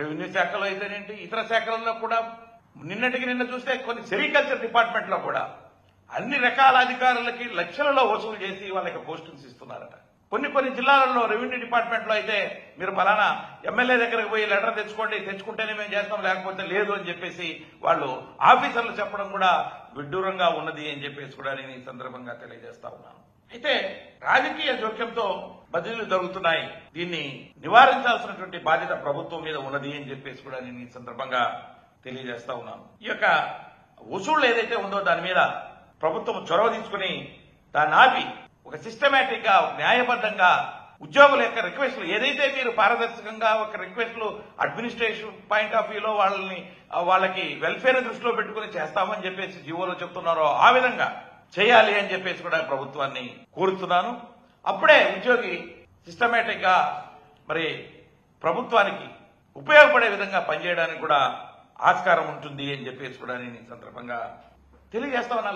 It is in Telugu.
రెవెన్యూ శాఖలో అయితేనేంటి? ఇతర శాఖలలో కూడా నిన్నటికి నిన్న చూస్తే కొన్ని సెరికల్చర్ డిపార్ట్మెంట్లో కూడా అన్ని రకాల అధికారులకి లక్షలలో వసూలు చేసి వాళ్ళకి పోస్టింగ్స్ ఇస్తున్నారట. కొన్ని కొన్ని జిల్లాలలో రెవెన్యూ డిపార్ట్మెంట్లో అయితే మీరు ఫలానా ఎమ్మెల్యే దగ్గరకు పోయి లెటర్ తెచ్చుకోండి తెచ్చుకుంటేనే మేము చేస్తాం లేకపోతే లేదు అని చెప్పేసి వాళ్ళు ఆఫీసర్లు చెప్పడం కూడా విడ్డూరంగా ఉన్నది అని చెప్పేసి కూడా నేను ఈ సందర్భంగా తెలియజేస్తా ఉన్నాను. అయితే రాజకీయ జోక్యంతో బదిలీలు జరుగుతున్నాయి. దీన్ని నివారించాల్సినటువంటి బాధ్యత ప్రభుత్వం మీద ఉన్నది అని చెప్పేసి కూడా నేను ఈ సందర్భంగా తెలియజేస్తా ఉన్నాను. ఈ యొక్క వసూళ్ళు ఏదైతే ఉందో దాని మీద ప్రభుత్వం చొరవ తీసుకుని దాన్ని ఆపి ఒక సిస్టమేటిక్గా న్యాయబద్ధంగా ఉద్యోగుల యొక్క రిక్వెస్ట్లు ఏదైతే మీరు పారదర్శకంగా ఒక రిక్వెస్ట్లు అడ్మినిస్ట్రేషన్ పాయింట్ ఆఫ్ వ్యూలో వాళ్ళని వాళ్ళకి వెల్ఫేర్ దృష్టిలో పెట్టుకుని చేస్తామని చెప్పేసి జీవోలో చెప్తున్నారో ఆ విధంగా చేయాలి అని చెప్పేసి కూడా ప్రభుత్వాన్ని కోరుతున్నాను. అప్పుడే ఉద్యోగి సిస్టమేటిక్గా మరి ప్రభుత్వానికి ఉపయోగపడే విధంగా పనిచేయడానికి కూడా ఆస్కారం ఉంటుంది అని చెప్పేసి కూడా నేను ఈ సందర్భంగా తెలియజేస్తా ఉన్నా.